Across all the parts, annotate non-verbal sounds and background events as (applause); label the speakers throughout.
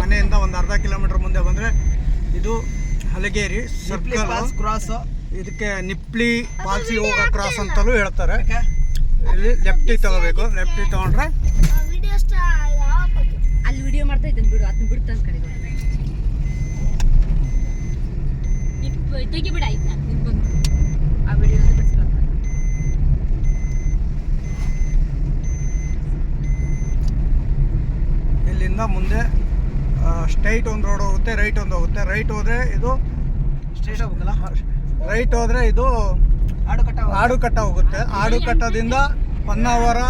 Speaker 1: ಮನೆಯಿಂದ ಒಂದು ಅರ್ಧ ಕಿಲೋಮೀಟರ್ ಮುಂದೆ ಬಂದರೆ ಇದು ಹಲಗೇರಿ ಸರ್ಕಲ್.
Speaker 2: ಪಾಸ್ ಕ್ರಾಸ್
Speaker 1: ಇದಕ್ಕೆ ನಿಪ್ಲಿ ಪಾಲ್ಸಿ ಹೋಗ ಕ್ರಾಸ್ ಅಂತಲೂ ಹೇಳ್ತಾರೆ. ಇಲ್ಲಿ ಲೆಫ್ಟಿ ತಗೋಬೇಕು. ಲೆಫ್ಟಿ ತಗೊಂಡ್ರೆ
Speaker 3: ಅಲ್ಲಿ ವಿಡಿಯೋ ಮಾಡ್ತಾ ಇದ್ದೇನೆ ಬಿಡು ಅದನ್ನ ಬಿಡ್ತು ಅಂತ ಕಡೆ ತೆಗಿಬಿಡ ಆಯ್ತಾ? ನಿಮ್ಗೆ ಬಂದು. ಆ ವಿಡಿಯೋ ಬಿಡಿಸ್ಕೊಳ್ತಾರೆ
Speaker 1: ಇಲ್ಲಿಂದ ಮುಂದೆ ಸ್ಟ್ರೈಟ್ ಒಂದು ರೋಡ್ ಹೋಗುತ್ತೆ ರೈಟ್ ಒಂದು ಹೋಗುತ್ತೆ. ರೈಟ್ ಹೋದರೆ ಇದು
Speaker 2: ಸ್ಟ್ರೈಟ್ ಹೋಗ್ಬೇಕಲ್ಲ?
Speaker 1: ರೈಟ್ ಹೋದರೆ ಇದು
Speaker 2: ಆಡು ಕಟ್ಟ
Speaker 1: ಆಡುಕಟ್ಟ ಹೋಗುತ್ತೆ. ಆಡುಕಟ್ಟದಿಂದ ಹೊನ್ನಾವರ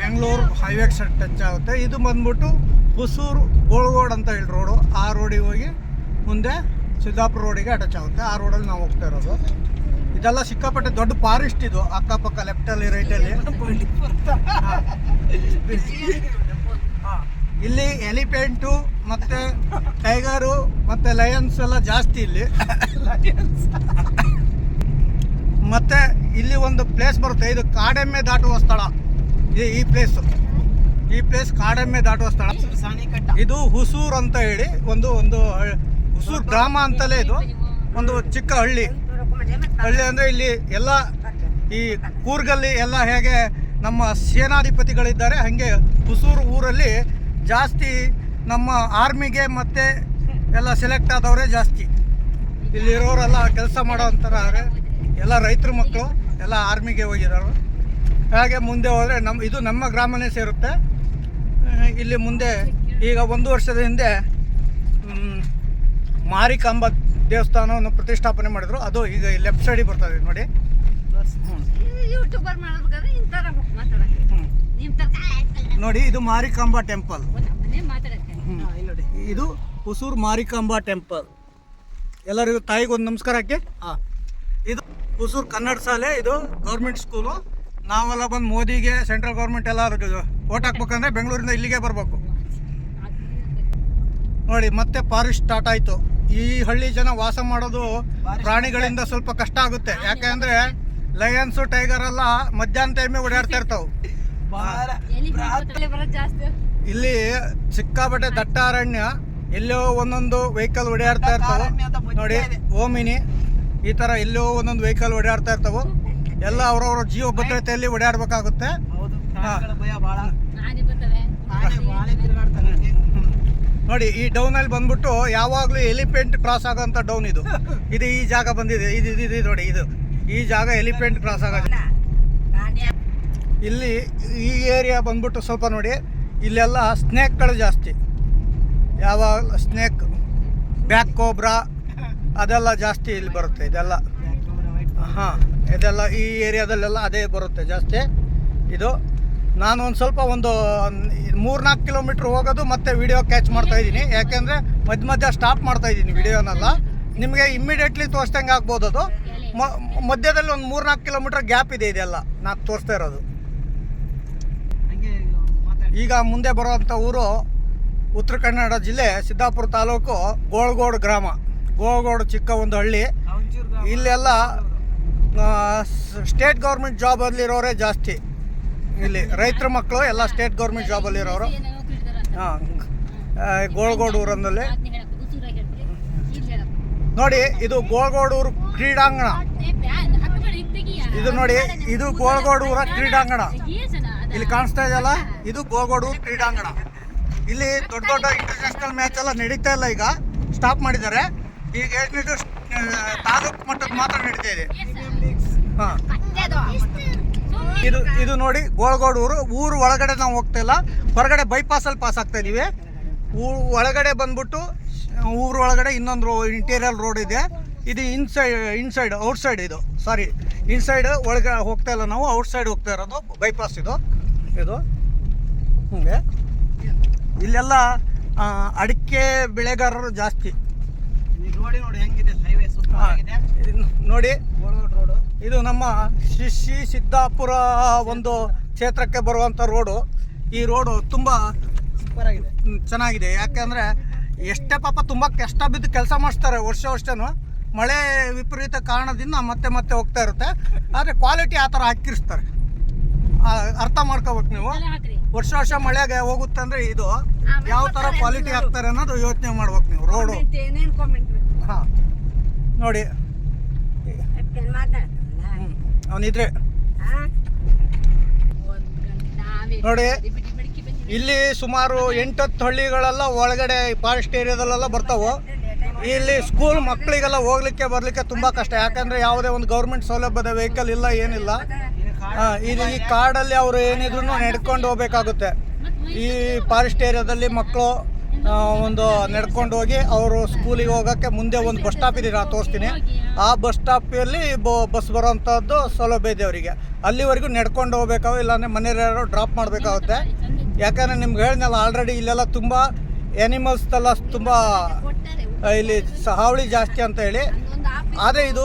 Speaker 1: ಬೆಂಗಳೂರು ಹೈವೇ ಟಚ್ ಆಗುತ್ತೆ. ಇದು ಬಂದ್ಬಿಟ್ಟು ಹುಸೂರು ಗೋಳ್ಗೋಡ್ ಅಂತ ಹೇಳಿ ರೋಡು. ಆ ರೋಡಿಗೆ ಹೋಗಿ ಮುಂದೆ ಸಿದ್ದಾಪುರ ರೋಡಿಗೆ ಅಟ್ಯಾಚ್ ಆಗುತ್ತೆ. ಆ ರೋಡಲ್ಲಿ ನಾವು ಹೋಗ್ತಾ ಇರೋದು. ಇದೆಲ್ಲ ಸಿಕ್ಕಾಪಟ್ಟೆ ದೊಡ್ಡ ಫಾರೆಸ್ಟ್ ಇದು. ಅಕ್ಕಪಕ್ಕ ಲೆಫ್ಟಲ್ಲಿ ರೈಟಲ್ಲಿ (laughs) ಇಲ್ಲಿ ಎಲಿಫೆಂಟು ಮತ್ತು ಟೈಗರು ಮತ್ತು ಲಯನ್ಸ್ ಎಲ್ಲ ಜಾಸ್ತಿ ಇಲ್ಲಿ. ಮತ್ತೆ ಇಲ್ಲಿ ಒಂದು ಪ್ಲೇಸ್ ಬರುತ್ತೆ. ಇದು ಕಾಡೆಮ್ಮೆ ದಾಟುವ ಸ್ಥಳ. ಈ- ಪ್ಲೇಸು ಈ ಪ್ಲೇಸ್ ಕಾಡೆಮ್ಮೆ ದಾಟುವ ಸ್ಥಳ. ಇದು ಹುಸೂರ್ ಅಂತ ಹೇಳಿ ಒಂದು ಒಂದು ಹುಸೂರ್ ಗ್ರಾಮ ಅಂತಲೇ ಇದು. ಒಂದು ಚಿಕ್ಕ ಹಳ್ಳಿ. ಹಳ್ಳಿ ಅಂದರೆ ಇಲ್ಲಿ ಎಲ್ಲ ಈ ಕೂರ್ಗಲ್ಲಿ ಎಲ್ಲ ಹೇಗೆ ನಮ್ಮ ಸೇನಾಧಿಪತಿಗಳಿದ್ದಾರೆ, ಹಾಗೆ ಹುಸೂರು ಊರಲ್ಲಿ ಜಾಸ್ತಿ ನಮ್ಮ ಆರ್ಮಿಗೆ ಮತ್ತು ಎಲ್ಲ ಸೆಲೆಕ್ಟ್ ಆದವರೇ ಜಾಸ್ತಿ. ಇಲ್ಲಿರೋರೆಲ್ಲ ಕೆಲಸ ಮಾಡೋ ಅಂತಾರೆ ಎಲ್ಲ ರೈತರ ಮಕ್ಕಳು ಎಲ್ಲ ಆರ್ಮಿಗೆ ಹೋಗಿರೋರು. ಹಾಗೆ ಮುಂದೆ ಹೋದರೆ ನಮ್ಮ ಇದು ನಮ್ಮ ಗ್ರಾಮನೇ ಸೇರುತ್ತೆ. ಇಲ್ಲಿ ಮುಂದೆ ಈಗ ಒಂದು ವರ್ಷದ ಹಿಂದೆ ಮಾರಿಕಾಂಬ ದೇವಸ್ಥಾನವನ್ನು ಪ್ರತಿಷ್ಠಾಪನೆ ಮಾಡಿದ್ರು. ಅದು ಈಗ ಲೆಫ್ಟ್ ಸೈಡಿಗೆ ಬರ್ತದೆ ನೋಡಿ. ನೋಡಿ ಇದು ಮಾರಿಕಾಂಬಾ ಟೆಂಪಲ್. ಇದು ಹುಸೂರ್ ಮಾರಿಕಾಂಬಾ ಟೆಂಪಲ್. ಎಲ್ಲರಿಗೂ ತಾಯಿಗೆ ಒಂದು ನಮಸ್ಕಾರ ಹಾಕಿ. ಹಾಂ. ಇದು ಹುಸೂರ್ ಕನ್ನಡ ಶಾಲೆ ಇದು ಗೌರ್ಮೆಂಟ್ ಸ್ಕೂಲು. ನಾವೆಲ್ಲ ಬಂದು ಮೋದಿಗೆ ಸೆಂಟ್ರಲ್ ಗೌರ್ಮೆಂಟ್ ಎಲ್ಲ ಓಟ್ ಹಾಕ್ಬೇಕಂದ್ರೆ ಬೆಂಗಳೂರಿಂದ ಇಲ್ಲಿಗೆ ಬರಬೇಕು. ನೋಡಿ ಮತ್ತೆ ಫಾರೆಸ್ಟ್ ಸ್ಟಾರ್ಟ್ ಆಯಿತು. ಈ ಹಳ್ಳಿ ಜನ ವಾಸ ಮಾಡೋದು ಪ್ರಾಣಿಗಳಿಂದ ಸ್ವಲ್ಪ ಕಷ್ಟ ಆಗುತ್ತೆ. ಯಾಕೆಂದ್ರೆ ಲಯನ್ಸು ಟೈಗರ್ ಎಲ್ಲ ಮಧ್ಯಾಹ್ನ ಟೈಮೇ ಓಡಾಡ್ತಾ ಇರ್ತಾವೆ. ಇಲ್ಲಿ ಸಿಕ್ಕಾಪಟ್ಟೆ ದಟ್ಟ ಅರಣ್ಯ ಎಲ್ಲೋ ಒಂದೊಂದು ವೆಹಿಕಲ್ ಓಡಾಡ್ತಾ ಇರ್ತಾವೆ. ನೋಡಿ ಓಮಿನಿ. ಈ ತರ ಎಲ್ಲೋ ಒಂದೊಂದು ವೆಹಿಕಲ್ ಓಡಾಡ್ತಾ ಇರ್ತಾವ. ಎಲ್ಲ ಅವರವರ ಜೀವ ಭದ್ರತೆಯಲ್ಲಿ ಓಡಾಡಬೇಕಾಗುತ್ತೆ. ನೋಡಿ ಈ ಡೌನ್ ಅಲ್ಲಿ ಬಂದ್ಬಿಟ್ಟು ಯಾವಾಗಲೂ ಎಲಿಫೆಂಟ್ ಕ್ರಾಸ್ ಆಗೋಂಥ ಡೌನ್ ಇದು. ಇದು ಈ ಜಾಗ ಬಂದಿದೆ. ಇದು ಇದು ಇದು ನೋಡಿ ಇದು. ಈ ಜಾಗ ಎಲಿಫೆಂಟ್ ಕ್ರಾಸ್ ಆಗೋದು. ಇಲ್ಲಿ ಈ ಏರಿಯಾ ಬಂದ್ಬಿಟ್ಟು ಸ್ವಲ್ಪ ನೋಡಿ, ಇಲ್ಲೆಲ್ಲ ಸ್ನೇಕ್ಗಳು ಜಾಸ್ತಿ. ಯಾವ ಸ್ನೇಕ್ ಬ್ಯಾಕ್ ಕೋಬ್ರಾ ಅದೆಲ್ಲ ಜಾಸ್ತಿ ಇಲ್ಲಿ ಬರುತ್ತೆ, ಇದೆಲ್ಲ. ಹಾಂ, ಇದೆಲ್ಲ ಈ ಏರಿಯಾದಲ್ಲೆಲ್ಲ ಅದೇ ಬರುತ್ತೆ ಜಾಸ್ತಿ. ಇದು, ನಾನು ಒಂದು ಸ್ವಲ್ಪ ಒಂದು ಮೂರ್ನಾಲ್ಕು ಕಿಲೋಮೀಟ್ರ್ ಹೋಗೋದು ಮತ್ತೆ ವಿಡಿಯೋ ಕ್ಯಾಚ್ ಮಾಡ್ತಾ ಇದ್ದೀನಿ. ಯಾಕೆಂದರೆ ಮಧ್ಯ ಮಧ್ಯ ಸ್ಟಾಪ್ ಮಾಡ್ತಾ ಇದ್ದೀನಿ ವಿಡಿಯೋನೆಲ್ಲ ನಿಮಗೆ ಇಮ್ಮಿಡಿಯೇಟ್ಲಿ ತೋರಿಸ್ದಂಗೆ ಆಗ್ಬೋದು ಅದು. ಮಧ್ಯದಲ್ಲಿ ಒಂದು ಮೂರ್ನಾಲ್ಕು ಕಿಲೋಮೀಟ್ರ್ ಗ್ಯಾಪ್ ಇದೆ ಇದೆಲ್ಲ. ನಾನು ತೋರಿಸ್ತಾ ಇರೋದು. ಈಗ ಮುಂದೆ ಬರುವಂಥ ಊರು ಉತ್ತರ ಕನ್ನಡ ಜಿಲ್ಲೆ ಸಿದ್ದಾಪುರ ತಾಲೂಕು ಗೋಳ್ಗೋಡು ಗ್ರಾಮ. ಗೋಳ್ಗೋಡು ಚಿಕ್ಕ ಒಂದು ಹಳ್ಳಿ. ಇಲ್ಲೆಲ್ಲ ಸ್ಟೇಟ್ ಗೌರ್ಮೆಂಟ್ ಜಾಬಲ್ಲಿರೋರೇ ಜಾಸ್ತಿ. ಇಲ್ಲಿ ರೈತರ ಮಕ್ಕಳು ಎಲ್ಲ ಸ್ಟೇಟ್ ಗೌರ್ಮೆಂಟ್ ಜಾಬಲ್ಲಿರೋರು ಹಾಂ ಗೋಳ್ಗೋಡು ಊರಂದಲ್ಲಿ. ನೋಡಿ ಇದು ಗೋಳ್ಗೋಡೂರು ಕ್ರೀಡಾಂಗಣ. ಇದು ನೋಡಿ ಇದು ಗೋಳ್ಗೋಡೂರ ಕ್ರೀಡಾಂಗಣ. ಇಲ್ಲಿ ಕಾಣಿಸ್ತಾ ಇದೆಯಲ್ಲ? ಇದು ಗೋಗೋಡು ಕ್ರೀಡಾಂಗಣ. ಇಲ್ಲಿ ದೊಡ್ಡ ದೊಡ್ಡ ಇಂಟರ್ನ್ಯಾಷನಲ್ ಮ್ಯಾಚ್ ಎಲ್ಲ ನಡೀತಾ ಇಲ್ಲ ಈಗ. ಸ್ಟಾಪ್ ಮಾಡಿದ್ದಾರೆ. ಈಗ ಎಷ್ಟು ತಾಲೂಕು ಮಟ್ಟದ ಮಾತ್ರ ನಡೀತಾ ಇದೆ. ಹಾಂ. ಇದು ಇದು ನೋಡಿ ಗೋಳ್ಗೋಡೂರು. ಊರು ಒಳಗಡೆ ನಾವು ಹೋಗ್ತಾ ಇಲ್ಲ. ಹೊರಗಡೆ ಬೈಪಾಸಲ್ಲಿ ಪಾಸ್ ಆಗ್ತಾ ಇದೀವಿ. ಊರು ಒಳಗಡೆ ಬಂದ್ಬಿಟ್ಟು ಊರು ಒಳಗಡೆ ಇನ್ನೊಂದು ರೋ ಇಂಟೀರಿಯರ್ ರೋಡ್ ಇದೆ. ಇದು ಇನ್ಸೈಡ್ ಇನ್ಸೈಡ್ ಔಟ್ಸೈಡ್ ಇದು. ಸಾರಿ ಇನ್ಸೈಡ್ ಒಳಗೆ ಹೋಗ್ತಾ ಇಲ್ಲ ನಾವು ಔಟ್ಸೈಡ್ ಹೋಗ್ತಾ ಇರೋದು ಬೈಪಾಸ್ ಇದು. ಇದು. ಹಂಗೆ. ಇಲ್ಲೆಲ್ಲ ಅಡಿಕೆ ಬೆಳೆಗಾರರು ಜಾಸ್ತಿ.
Speaker 2: ನೋಡಿ ನೋಡಿ ಹೆಂಗಿದೆ
Speaker 1: ನೋಡಿ. ಇದು ನಮ್ಮ ಶಿಶಿ ಶ್ರೀ ಸಿದ್ದಾಪುರ ಒಂದು ಕ್ಷೇತ್ರಕ್ಕೆ ಬರುವಂಥ ರೋಡು ಈ ರೋಡು ತುಂಬ
Speaker 2: ಸೂಪರ್ ಆಗಿದೆ.
Speaker 1: ಚೆನ್ನಾಗಿದೆ. ಯಾಕೆಂದರೆ ಎಷ್ಟೇ ಪಾಪ ತುಂಬ ಕಷ್ಟ ಬಿದ್ದು ಕೆಲಸ ಮಾಡಿಸ್ತಾರೆ ವರ್ಷ ವರ್ಷನೂ. ಮಳೆ ವಿಪರೀತ ಕಾರಣದಿಂದ ಮತ್ತೆ ಮತ್ತೆ ಹೋಗ್ತಾ ಇರುತ್ತೆ. ಆದರೆ ಕ್ವಾಲಿಟಿ ಆ ಥರ ಹಾಕಿರ್ಸ್ತಾರೆ ಅರ್ಥ ಮಾಡ್ಕೋಬೇಕು ನೀವು. ವರ್ಷ ವರ್ಷ ಮಳೆಗೆ ಹೋಗುತ್ತೆ ಅಂದರೆ ಇದು ಯಾವ ಥರ ಕ್ವಾಲಿಟಿ ಹಾಕ್ತಾರೆ ಅನ್ನೋದು ಯೋಚನೆ ಮಾಡ್ಬೇಕು ನೀವು ರೋಡು. ಹಾಂ. ನೋಡಿ. ಅವನಿದ್ರೆ. ನೋಡಿ. ಇಲ್ಲಿ ಸುಮಾರು ಎಂಟತ್ತು ಹಳ್ಳಿಗಳೆಲ್ಲ ಒಳಗಡೆ ಫಾರೆಸ್ಟ್ ಏರಿಯಾದಲ್ಲೆಲ್ಲ ಬರ್ತಾವು. ಇಲ್ಲಿ ಸ್ಕೂಲ್ ಮಕ್ಕಳಿಗೆಲ್ಲ ಹೋಗ್ಲಿಕ್ಕೆ, ಬರ್ಲಿಕ್ಕೆ ತುಂಬಾ ಕಷ್ಟ. ಯಾಕಂದ್ರೆ ಯಾವುದೇ ಒಂದು ಗೌರ್ಮೆಂಟ್ ಸೌಲಭ್ಯದ ವೆಹಿಕಲ್ ಇಲ್ಲ, ಏನಿಲ್ಲ. ಇದು ಈ ಕಾಡಲ್ಲಿ ಅವರು ಏನಿದ್ರು ನಡ್ಕೊಂಡು ಹೋಗ್ಬೇಕಾಗುತ್ತೆ. ಈ ಫಾರೆಸ್ಟ್ ಏರಿಯಾದಲ್ಲಿ ಮಕ್ಕಳು ಒಂದು ನಡ್ಕೊಂಡು ಹೋಗಿ ಅವರು ಸ್ಕೂಲಿಗೆ ಹೋಗೋಕ್ಕೆ ಮುಂದೆ ಒಂದು ಬಸ್ ಸ್ಟಾಪ್ ಇದೆ ನಾನು ತೋರಿಸ್ತೀನಿ. ಆ ಬಸ್ ಸ್ಟಾಪಲ್ಲಿ ಬಸ್ ಬರೋವಂಥದ್ದು ಸೌಲಭ್ಯ ಇದೆ ಅವರಿಗೆ. ಅಲ್ಲಿವರೆಗೂ ನಡ್ಕೊಂಡು ಹೋಗ್ಬೇಕಾಗ ಇಲ್ಲಾಂದರೆ ಮನೆಯಲ್ಲಿ ಡ್ರಾಪ್ ಮಾಡಬೇಕಾಗುತ್ತೆ. ಯಾಕಂದರೆ ನಿಮ್ಗೆ ಹೇಳಿದ್ನಲ್ಲ ಆಲ್ರೆಡಿ ಇಲ್ಲೆಲ್ಲ ತುಂಬ ಎನಿಮಲ್ಸ್ ಎಲ್ಲ ತುಂಬ ಇಲ್ಲಿ ಹಾವಳಿ ಜಾಸ್ತಿ ಅಂತ ಹೇಳಿ. ಆದರೆ ಇದು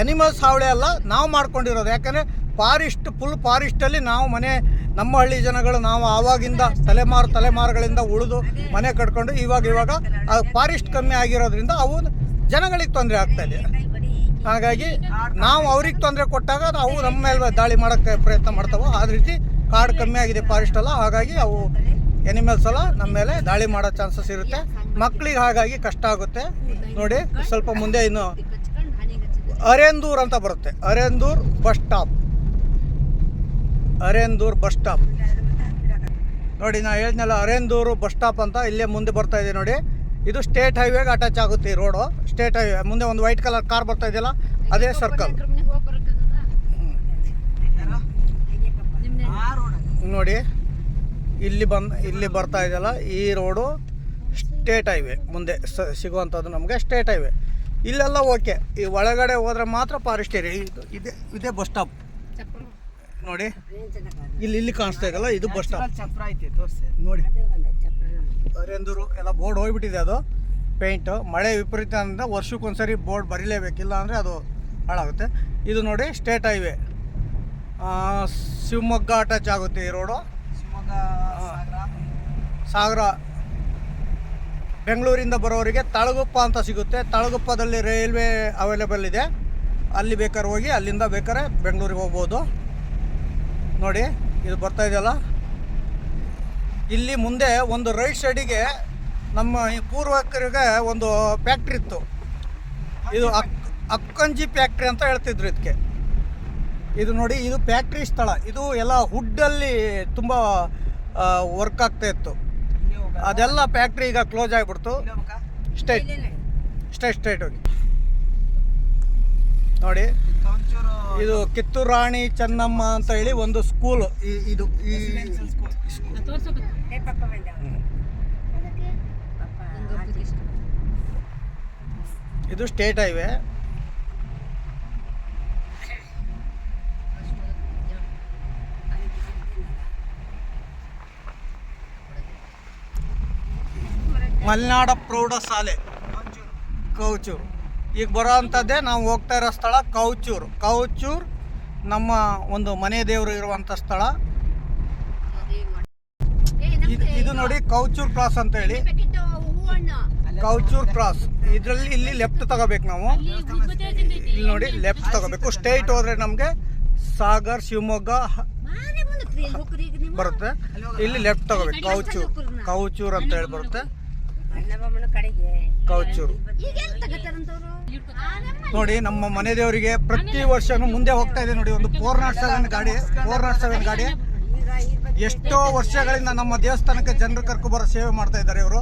Speaker 1: ಎನಿಮಲ್ಸ್ ಹಾವಳಿ ಅಲ್ಲ, ನಾವು ಮಾಡ್ಕೊಂಡಿರೋದು. ಯಾಕಂದರೆ ಫಾರೆಸ್ಟ್ ಫುಲ್ ಫಾರೆಸ್ಟಲ್ಲಿ ನಾವು ಮನೆ, ನಮ್ಮ ಹಳ್ಳಿ ಜನಗಳು ನಾವು ಆವಾಗಿಂದ ತಲೆಮಾರು, ತಲೆಮಾರುಗಳಿಂದ ಉಳಿದು ಮನೆ ಕಟ್ಕೊಂಡು ಇವಾಗ ಇವಾಗ ಫಾರೆಸ್ಟ್ ಕಮ್ಮಿ ಆಗಿರೋದ್ರಿಂದ ಅವು ಜನಗಳಿಗೆ ತೊಂದರೆ ಆಗ್ತಾ ಇದೆ. ಹಾಗಾಗಿ ನಾವು ಅವ್ರಿಗೆ ತೊಂದರೆ ಕೊಟ್ಟಾಗ ಅವು ನಮ್ಮ ಮೇಲೆ ದಾಳಿ ಮಾಡೋಕ್ಕೆ ಪ್ರಯತ್ನ ಮಾಡ್ತಾವೆ, ಆ ರೀತಿ ಕಾಡು ಕಮ್ಮಿ ಆಗಿದೆ ಫಾರೆಸ್ಟ್ ಅಲ್ಲ ಹಾಗಾಗಿ ಅವು ಎನಿಮಲ್ಸ್ ಎಲ್ಲ ನಮ್ಮ ಮೇಲೆ ದಾಳಿ ಮಾಡೋ ಚಾನ್ಸಸ್ ಇರುತ್ತೆ. ಮಕ್ಕಳಿಗೆ ಹಾಗಾಗಿ ಕಷ್ಟ ಆಗುತ್ತೆ. ನೋಡಿ, ಸ್ವಲ್ಪ ಮುಂದೆ ಇನ್ನು ಅರೇಂದೂರ್ ಅಂತ ಬರುತ್ತೆ. Arendur bus stop. Arendur bus stop. ನೋಡಿ, ನಾ ಹೇಳಿದ್ನಲ್ಲ, ಅರೇಂದೂರು ಬಸ್ ಸ್ಟಾಪ್ ಅಂತ ಇಲ್ಲೇ ಮುಂದೆ ಬರ್ತಾ ಇದೆ ನೋಡಿ. ಇದು ಸ್ಟೇಟ್ ಹೈವೇಗೆ ಅಟ್ಯಾಚ್ ಆಗುತ್ತೆ ಈ ರೋಡು. ಸ್ಟೇಟ್ ಹೈವೇ, ಮುಂದೆ ಒಂದು ವೈಟ್ ಕಲರ್ ಕಾರ್ ಬರ್ತಾ ಇದೆಯಲ್ಲ, ಅದೇ ಸರ್ಕಲ್. ನೋಡಿ, ಇಲ್ಲಿ ಬಂದು, ಇಲ್ಲಿ ಬರ್ತಾ ಇದೆಯಲ್ಲ ಈ ರೋಡು. ಸ್ಟೇಟ್ ಹೈವೇ ಮುಂದೆ ಸ ಸಿಗುವಂಥದ್ದು ನಮಗೆ ಸ್ಟೇಟ್ ಹೈವೇ. ಇಲ್ಲೆಲ್ಲ ಓಕೆ. ಈ ಒಳಗಡೆ ಹೋದ್ರೆ ಮಾತ್ರ ಫಾರೆಸ್ಟ್ ಏರಿಯಾ. ಇದು ಇದೆ ಇದೇ ಬಸ್ ಸ್ಟಾಪ್. ನೋಡಿ. ಇಲ್ಲಿ ಇಲ್ಲಿ ಕಾಣಿಸ್ತಾ ಇದೆಯಲ್ಲ ಇದು ಬಸ್ ಸ್ಟಾಪ್. ನೋಡಿ. ಅರೆಂದೂರು ಎಲ್ಲ ಬೋರ್ಡ್ ಹೋಗ್ಬಿಟ್ಟಿದೆ ಅದು. ಪೇಂಟು. ಮಳೆ ವಿಪರೀತ ಅಂದ್ರೆ ವರ್ಷಕ್ಕೊಂದ್ಸರಿ ಬೋರ್ಡ್ ಬರೀಲೇಬೇಕಿಲ್ಲ ಅಂದರೆ ಅದು ಹಾಳಾಗುತ್ತೆ. ಇದು ನೋಡಿ ಸ್ಟೇಟ್ ಹೈವೇ. ಶಿವಮೊಗ್ಗ ಟಚ್ ಆಗುತ್ತೆ ಈ ರೋಡು.
Speaker 2: ಶಿವಮೊಗ್ಗ ಸಾಗರ.
Speaker 1: ಬೆಂಗಳೂರಿಂದ ಬರೋರಿಗೆ ತಳಗುಪ್ಪ ಅಂತ ಸಿಗುತ್ತೆ. ತಳಗುಪ್ಪದಲ್ಲಿ ರೈಲ್ವೆ ಅವೈಲೇಬಲ್ ಇದೆ. ಅಲ್ಲಿ ಬೇಕಾದ್ರೆ ಹೋಗಿ, ಅಲ್ಲಿಂದ ಬೇಕಾದ್ರೆ ಬೆಂಗಳೂರಿಗೆ ಹೋಗ್ಬೋದು. ನೋಡಿ, ಇದು ಬರ್ತಾ ಇದೆಯಲ್ಲ? ಇಲ್ಲಿ ಮುಂದೆ ಒಂದು ರೈಟ್ ಸೈಡಿಗೆ ನಮ್ಮ ಈ ಪೂರ್ವಕರಿಗೆ ಒಂದು ಫ್ಯಾಕ್ಟ್ರಿ ಇತ್ತು. ಇದು ಅಕ್, ಅಕ್ಕಂಜಿ ಫ್ಯಾಕ್ಟ್ರಿ ಅಂತ ಹೇಳ್ತಿದ್ರು ಇದಕ್ಕೆ. ಇದು ನೋಡಿ, ಇದು ಫ್ಯಾಕ್ಟ್ರಿ ಸ್ಥಳ. ಇದು ಎಲ್ಲ ಹುಡ್ಡಲ್ಲಿ ತುಂಬ ವರ್ಕ್ ಆಗ್ತಾ ಇತ್ತು. ಅದೆಲ್ಲ ಫ್ಯಾಕ್ಟ್ರಿ ಈಗ ಕ್ಲೋಸ್ ಆಗಿಬಿಡ್ತು? ಸ್ಟೇಟ್ ಸ್ಟೇಟ್ ಸ್ಟೇಟ್ ಹೋಗಿ. ನೋಡಿ
Speaker 2: ಇದು
Speaker 1: ಕಿತ್ತೂರು ರಾಣಿ ಚೆನ್ನಮ್ಮ ಅಂತ ಹೇಳಿ ಒಂದು ಸ್ಕೂಲ್ ಇದು ಈ. ಇದು ಸ್ಟೇಟ್ ಹೈವೇ ಮಲೆನಾಡ ಪ್ರೌಢಶಾಲೆ
Speaker 2: ಕಾಂಚೂರು.
Speaker 1: ಈಗ ಬರೋ ಅಂಥದ್ದೇ ನಾವು ಹೋಗ್ತಾ ಇರೋ ಸ್ಥಳ ಕೌಚೂರು. ಕೌಚೂರು ನಮ್ಮ ಒಂದು ಮನೆ ದೇವರು ಇರುವಂಥ ಸ್ಥಳ. ಇದು ನೋಡಿ ಕೌಚೂರ್ ಕ್ರಾಸ್ ಅಂತ ಹೇಳಿ. ಕೌಚೂರ್ ಕ್ರಾಸ್. ಇದರಲ್ಲಿ ಇಲ್ಲಿ ಲೆಫ್ಟ್ ತಗೋಬೇಕು ನಾವು. ಇಲ್ಲಿ ನೋಡಿ ಲೆಫ್ಟ್ ತಗೋಬೇಕು. ಸ್ಟ್ರೈಟ್ ಹೋದ್ರೆ ನಮಗೆ ಸಾಗರ್ ಶಿವಮೊಗ್ಗ ಬರುತ್ತೆ. ಇಲ್ಲಿ ಲೆಫ್ಟ್ ತಗೋಬೇಕು. ಕೌಚೂರ್. ಕೌಚೂರ್ ಅಂತ ಹೇಳಿ ಬರುತ್ತೆ. ಕೌಚೂರ್. ನೋಡಿ ನಮ್ಮ ಮನೆ ದೇವರಿಗೆ ಪ್ರತಿ ವರ್ಷನೂ ಮುಂದೆ ಹೋಗ್ತಾ ಇದೆ ನೋಡಿ ಒಂದು ಫೋರ್ ನಾಟ್ ಸೆವೆನ್ ಗಾಡಿ ಫೋರ್ ನಾಟ್ ಸೆವೆನ್ ಗಾಡಿ. ಎಷ್ಟೋ ವರ್ಷಗಳಿಂದ ನಮ್ಮ ದೇವಸ್ಥಾನಕ್ಕೆ ಜನರು ಕರ್ಕೊ ಬರೋ ಸೇವೆ ಮಾಡ್ತಾ ಇದ್ದಾರೆ ಇವರು.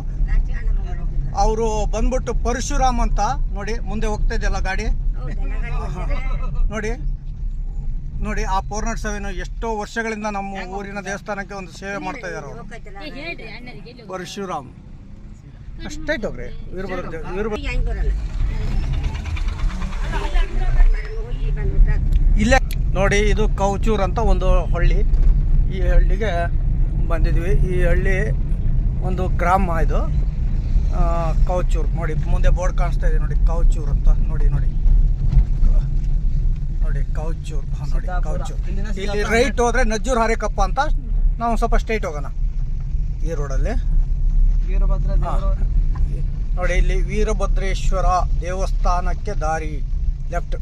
Speaker 1: ಅವರು ಬಂದ್ಬಿಟ್ಟು ಪರಶುರಾಮ್ ಅಂತ ನೋಡಿ ಮುಂದೆ ಹೋಗ್ತಾ ಇದೆಯಲ್ಲ ಗಾಡಿ. ನೋಡಿ ನೋಡಿ ಆ ಫೋರ್ ನಾಟ್ ಸೆವೆನ್ ಎಷ್ಟೋ ವರ್ಷಗಳಿಂದ ನಮ್ಮ ಊರಿನ ದೇವಸ್ಥಾನಕ್ಕೆ ಒಂದು ಸೇವೆ ಮಾಡ್ತಾ ಇದ್ದಾರೆ ಅವರು? ಪರಶುರಾಮ್. ಅಷ್ಟೇ ಹೋಗ್ರಿ ವೀರಭದ್ರ ಇಲ್ಲೇ. ನೋಡಿ ಇದು ಕೌಚೂರ್ ಅಂತ ಒಂದು ಹಳ್ಳಿ. ಈ ಹಳ್ಳಿಗೆ ಬಂದಿದ್ವಿ ಈ ಹಳ್ಳಿ ಒಂದು ಗ್ರಾಮ ಇದು. ಕೌಚೂರ್. ನೋಡಿ ಮುಂದೆ ಬೋರ್ಡ್ ಕಾಣಿಸ್ತಾ ಇದೆ ನೋಡಿ ಕೌಚೂರ್ ಅಂತ. ನೋಡಿ ನೋಡಿ. ನೋಡಿ ಕೌಚೂರ್. ನೋಡಿ. ಕೌಚೂರ್. ಇಲ್ಲಿ ರೈಟ್ ಹೋದ್ರೆ ನಜ್ಜೂರ್ ಹಾರೇಕಪ್ಪ ಅಂತ ನಾವು ಸ್ವಲ್ಪ ಸ್ಟ್ರೈಟ್ ಹೋಗೋಣ. ಈ ರೋಡಲ್ಲಿ.
Speaker 2: ವೀರಭದ್ರ
Speaker 1: ನೋಡಿ, ಇಲ್ಲಿ ವೀರಭದ್ರೇಶ್ವರ ದೇವಸ್ಥಾನಕ್ಕೆ ದಾರಿ. ಲೆಫ್ಟ್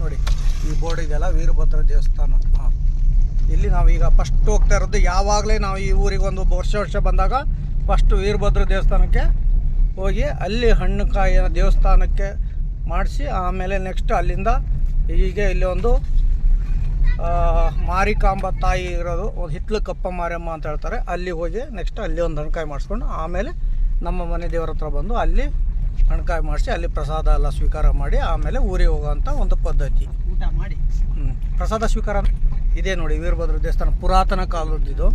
Speaker 1: ನೋಡಿ, ಈ ಬೋರ್ಡ್ ಇದೆಯಲ್ಲ, ವೀರಭದ್ರ ದೇವಸ್ಥಾನ. ಹಾಂ. ಇಲ್ಲಿ ನಾವು ಈಗ ಫಸ್ಟ್ ಹೋಗ್ತಾ ಇರೋದು, ಯಾವಾಗಲೇ ನಾವು ಈ ಊರಿಗೆ ಒಂದು ವರ್ಷ ವರ್ಷ ಬಂದಾಗ ಫಸ್ಟ್ ವೀರಭದ್ರ ದೇವಸ್ಥಾನಕ್ಕೆ ಹೋಗಿ ಅಲ್ಲಿ ಹಣ್ಣು ಕಾಯಿಯ ದೇವಸ್ಥಾನಕ್ಕೆ ಮಾಡಿಸಿ, ಆಮೇಲೆ ನೆಕ್ಸ್ಟ್ ಅಲ್ಲಿಂದ ಹೀಗೆ ಇಲ್ಲಿ ಒಂದು ಮಾರಿಕಾಂಬ ತಾಯಿ ಇರೋದು ಒಂದು ಹಿತ್ಲು ಕಪ್ಪ ಮಾರಮ್ಮ ಅಂತ ಹೇಳ್ತಾರೆ. ಅಲ್ಲಿ ಹೋಗಿ ನೆಕ್ಸ್ಟ್ ಅಲ್ಲಿ ಒಂದು ಹಣ್ಕಾಯಿ ಮಾಡಿಸ್ಕೊಂಡು ಆಮೇಲೆ ನಮ್ಮ ಮನೆ ದೇವರ ಹತ್ರ ಬಂದು ಅಲ್ಲಿ ಹಣ್ಕಾಯಿ ಮಾಡಿಸಿ ಅಲ್ಲಿ ಪ್ರಸಾದ ಎಲ್ಲ ಸ್ವೀಕಾರ ಮಾಡಿ ಆಮೇಲೆ ಊರಿಗೆ ಹೋಗೋವಂಥ ಒಂದು ಪದ್ಧತಿ.
Speaker 2: ಊಟ ಮಾಡಿ.
Speaker 1: ಹ್ಮ್. ಪ್ರಸಾದ ಸ್ವೀಕಾರ ಇದೇ ನೋಡಿ ವೀರಭದ್ರ ದೇವಸ್ಥಾನ ಪುರಾತನ ಕಾಲದ್ದು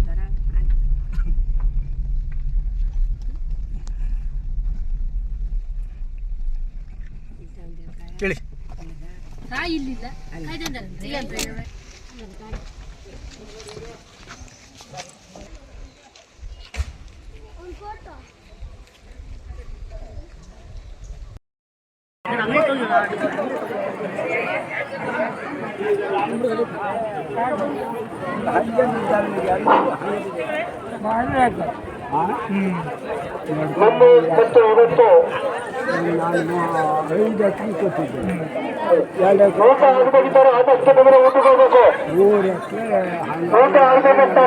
Speaker 1: ಹೇಳಿ.
Speaker 3: ತಾಯಿ ಇಲ್ಲಿಲ್ಲ ಇಲ್ಲಂತ
Speaker 4: ಮೊನ್ನೆ ಮತ್ತು ಇವತ್ತು ಊಟ ಆಗಬೇಕಿದ್ದಾರೆ ಆದಷ್ಟು ಬಂದ್ರೆ ಊಟಕ್ಕೆ ಹೋಗ್ಬೇಕು. ಊಟ ಆಗಬೇಕಂತ